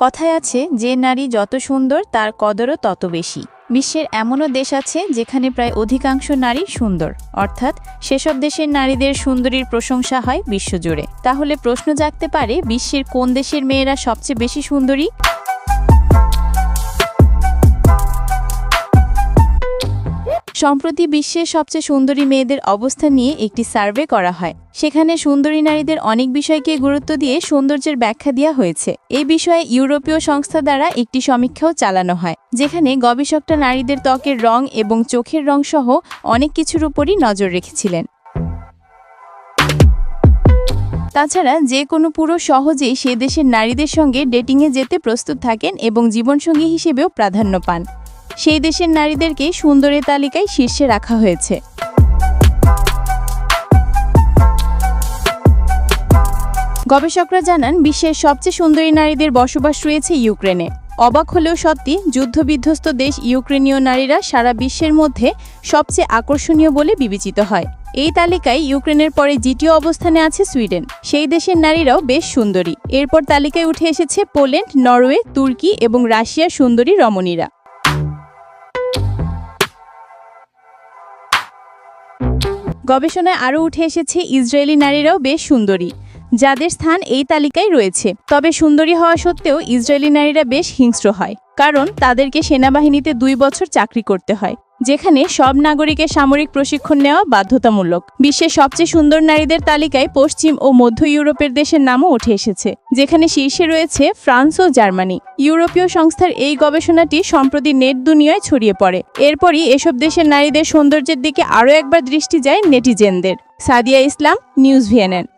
কথায় আছে, যে নারী যত সুন্দর, তার কদরও তত বেশি। বিশ্বের এমনও দেশ আছে, যেখানে প্রায় অধিকাংশ নারী সুন্দর। অর্থাৎ, সেসব দেশের নারীদের সুন্দরীর প্রশংসা হয় বিশ্বজুড়ে। তাহলে প্রশ্ন জাগতে পারে, বিশ্বের কোন দেশের মেয়েরা সবচেয়ে বেশি সুন্দরী? সম্প্রতি বিশ্বের সবচেয়ে সুন্দরী মেয়েদের অবস্থা নিয়ে একটি সার্ভে করা হয়। সেখানে সুন্দরী নারীদের অনেক বিষয়কে গুরুত্ব দিয়ে সৌন্দর্যের ব্যাখ্যা দেওয়া হয়েছে। এই বিষয়ে ইউরোপীয় সংস্থা দ্বারা একটি সমীক্ষাও চালানো হয়, যেখানে গবেষকরা নারীদের ত্বকের রং এবং চোখের রং সহ অনেক কিছুর উপরই নজর রেখেছিলেন। তাছাড়া যে কোনো পুরো সহজেই সে দেশের নারীদের সঙ্গে ডেটিংয়ে যেতে প্রস্তুত থাকেন এবং জীবনসঙ্গী হিসেবেও প্রাধান্য পান। সেই দেশের নারীদেরকে সুন্দরের তালিকায় শীর্ষে রাখা হয়েছে। গবেষকরা জানান, বিশ্বের সবচেয়ে সুন্দরী নারীদের বসবাস রয়েছে ইউক্রেনে। অবাক হলেও সত্যি, যুদ্ধবিধ্বস্ত দেশ ইউক্রেনীয় নারীরা সারা বিশ্বের মধ্যে সবচেয়ে আকর্ষণীয় বলে বিবেচিত হয়। এই তালিকায় ইউক্রেনের পরে দ্বিতীয় অবস্থানে আছে সুইডেন। সেই দেশের নারীরাও বেশ সুন্দরী। এরপর তালিকায় উঠে এসেছে পোল্যান্ড, নরওয়ে, তুর্কি এবং রাশিয়ার সুন্দরী রমণীরা। গবেষণায় আরও উঠে এসেছে, ইসরায়েলি নারীরাও বেশ সুন্দরী। যাদের স্থান এই তালিকায় রয়েছে। তবে সুন্দরী হওয়া সত্ত্বেও ইসরায়েলি নারীরা বেশ হিংস্র হয়, কারণ তাদেরকে সেনাবাহিনীতে দুই বছর চাকরি করতে হয়। যেখানে সব নাগরিকের সামরিক প্রশিক্ষণ নেওয়া বাধ্যতামূলক। বিশ্বের সবচেয়ে সুন্দর নারীদের তালিকায় পশ্চিম ও মধ্য ইউরোপের দেশের নামও উঠে এসেছে। যেখানে শীর্ষে রয়েছে ফ্রান্স ও জার্মানি। ইউরোপীয় সংস্থার এই গবেষণাটি সম্প্রতি নেট দুনিয়ায় ছড়িয়ে পড়ে। এরপরই এসব দেশের নারীদের সৌন্দর্যের দিকে আরও একবার দৃষ্টি যায় নেটিজেনদের। Sadia Islam, news VNN.